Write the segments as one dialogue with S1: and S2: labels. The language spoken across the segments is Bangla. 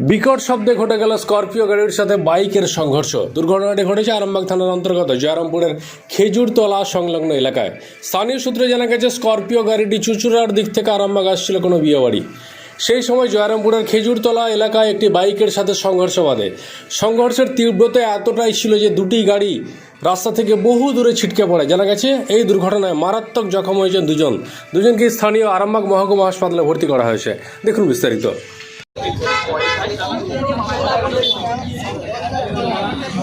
S1: বিকট শব্দে ঘটে গেল স্করপিও গাড়ির সাথে বাইকের সংঘর্ষ। দুর্ঘটনাটি ঘটেছে আরামবাগ থানার অন্তর্গত জয়রামপুরের খেজুরতলা সংলগ্ন এলাকায়। স্থানীয় সূত্রে জানা গেছে, স্করপিও গাড়িটি চুচুড়ার দিক থেকে আরামবাগ আসছিল কোনো বিয়ে বাড়ি সেই সময় জয়রামপুরের খেজুরতলা এলাকায় একটি বাইকের সাথে সংঘর্ষ বাঁধে। সংঘর্ষের তীব্রতা এতটাই ছিল যে দুটি গাড়ি রাস্তা থেকে বহু দূরে ছিটকে পড়ে। জানা গেছে, এই দুর্ঘটনায় মারাত্মক জখম হয়েছেন দুজন। দুজনকে স্থানীয় আরামবাগ মহকুমা হাসপাতালে ভর্তি করা হয়েছে। দেখুন বিস্তারিত।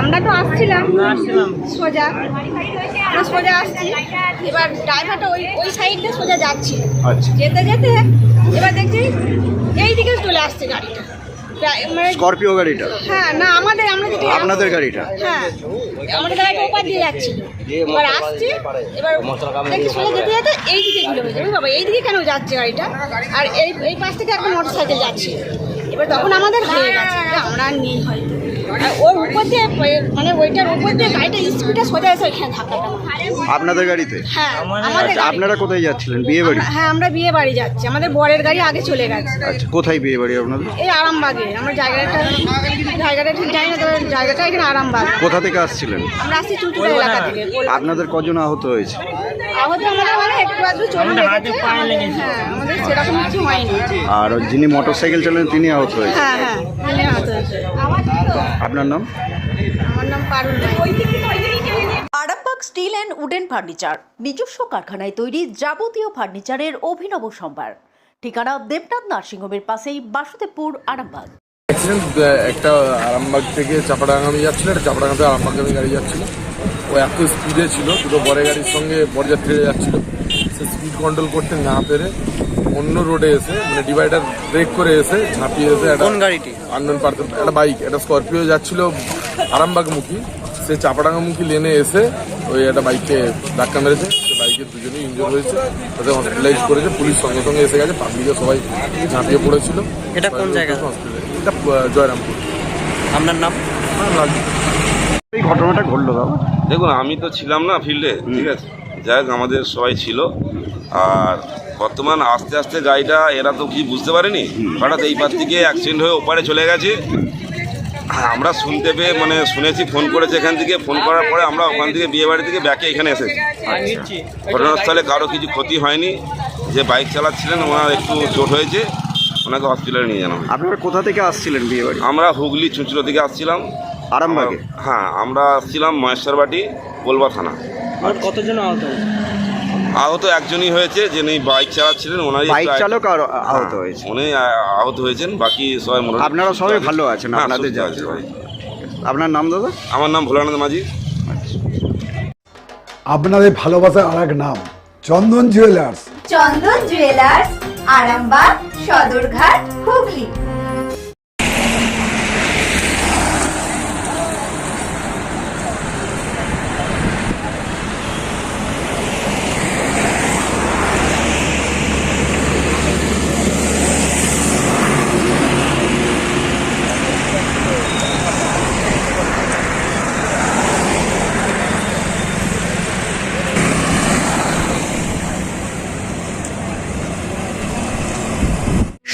S2: আমরা তো আসছিলাম। সোজা। আমরা সোজা আসছি। এবার ড্রাইভারটা ওই ওই সাইড দিয়ে সোজা যাচ্ছি। যেতে যেতে এবার দেখছি এই দিকে চলে আসছে গাড়িটা। মানে
S3: স্করপিও গাড়িটা?
S2: হ্যাঁ না আমাদের আমরা যেটা
S3: আপনাদের গাড়িটা?
S2: হ্যাঁ আমাদের গাড়িটা ওপার দিয়ে যাচ্ছিল। এবার আসছে এবার দেখি চলে যেতে যেতে এই দিকে ঘুরে হয়েছে বাবা? এই দিকে কেন যাচ্ছে গাড়িটা? আর এই এই পাশ থেকে একটা মোটর সাইকেল যাচ্ছে। এবার তখন আমাদের হয়ে গেছে যে আমরা নেই। হয়তো ওর উপর দিয়ে মানে ওইটার উপর দিয়ে গাড়িটা স্পিডে সোজা এসে এখানে ধাক্কাটা
S3: আপনাদের গাড়িতে?
S2: হ্যাঁ আমাদের
S3: আচ্ছা আপনারা কোথায় যাচ্ছিলেন? বিয়ে বাড়ি?
S2: হ্যাঁ আমরা বিয়ে বাড়ি যাচ্ছি। আমাদের বরের গাড়ি আগে চলে গেছে।
S3: আচ্ছা কোথায় বিয়ে বাড়ি আপনাদের?
S2: এই আরামবাগে। আমরা জায়গাটা জায়গাটা ঠিক জানি না তবে জায়গাটা এখানে আরামবাগ।
S3: কোথা থেকে আসছিলেন?
S2: আমরা আসছি চুচুড়া এলাকা থেকে
S3: আপনাদের কজন আহত হয়েছে?
S2: আহত আমাদের মানে একটু আধটু চলে লেগেছে। হ্যাঁ আমাদের সেরকম কিছু হয়নি।
S3: আর যিনি মোটর সাইকেল চালান তিনি আহত হয়েছে
S2: হ্যাঁ হ্যাঁ তিনি আহত হয়েছে
S3: আপনার নাম?
S2: আমার নাম Parul
S4: Arambag steel and wooden furniture নিজস্ব কারখানায় তৈরি যাবতীয় ফার্নিচারের অভিনব সম্ভার। ঠিকানা দেবনাথ নার্সিংহোমের পাশেই বাসুদেবপুর আরামবাগ।
S5: অ্যাক্সিডেন্ট একটা আরামবাগ থেকে চাপাডাঙ্গামি যাচ্ছিল একটা চাপাডাঙ্গাতে আরামবাগামী গাড়ি যাচ্ছিল ও এত স্পিডে ছিল দুটো বড় গাড়ির সঙ্গে বরযাত্রীরা যাচ্ছিল। সে স্পিড কন্ট্রোল করতে না পেরে অন্য রোডে এসে মানে ডিভাইডার ব্রেক করে এসে ঝাঁপিয়ে এসে কোন গাড়িটি? আননোন পার্সন একটা বাইক একটা স্করপিও যাচ্ছিল আরামবাগমুখী। সে চাপাডাঙ্গামুখী লেনে এসে ওই একটা বাইককে ধাক্কা মেরেছে। সে বাইকের দুজনেই ইনজোর হয়েছে তাদের হসপিটালাইজ করেছে পুলিশ সঙ্গে সঙ্গে এসে গেছে পাবলিকে সবাই ঝাঁপিয়ে পড়েছিল।
S6: এটা কোন জায়গা?
S5: এটা জয়রামপুর।
S6: আপনার নাম?
S5: রাজু।
S3: এই ঘটনাটা ঘটলো দাদা
S7: দেখুন আমি তো ছিলাম না ফিল্ডে ঠিক আছে? যাই আমাদের সবাই ছিল। আর বর্তমান আস্তে আস্তে গাড়িটা এরা তো কি বুঝতে পারেনি? হঠাৎ এই পার থেকে অ্যাক্সিডেন্ট হয়ে ওপারে চলে গেছে। আমরা শুনতে পেয়ে মানে শুনেছি ফোন করেছে এখান থেকে। ফোন করার পরে আমরা ওখান থেকে বিয়ে বাড়ি থেকে ব্যাকে এখানে এসেছি। ঘটনাস্থলে কারও কিছু ক্ষতি হয়নি। যে বাইক চালাচ্ছিলেন ওনার একটু চোট হয়েছে। ওনাকে হসপিটালে নিয়ে হয়েছে।
S3: আপনারা কোথা থেকে আসছিলেন বিয়ে বাড়ি
S7: আমরা হুগলি চুঁচুড়ো থেকে আসছিলাম।
S3: আরামবাগে?
S7: হ্যাঁ আমরা আসছিলাম মহেশ্বরবাটি গোলবা থানা।
S6: কতজন আহত
S7: আহত একজনই হয়েছে যিনি বাইক চালাচ্ছিলেন ওনারই
S3: বাইক চালক আর আহত
S7: হ্যাঁ,
S3: হয়েছে।
S7: উনি আহত হয়েছেন বাকি সবাই মোটামুটি
S3: আপনারা সবাই ভালো আছেন,
S7: হ্যাঁ,
S3: আপনাদের। আপনার নাম দাদা?
S7: আমার নাম ভোলানন্দ মাঝি।
S8: আপনাদের ভালোবাসার আর এক নাম চন্দন জুয়েলার্স।
S9: চন্দন জুয়েলার্স আরামবাগ সদরঘাট হুগলি।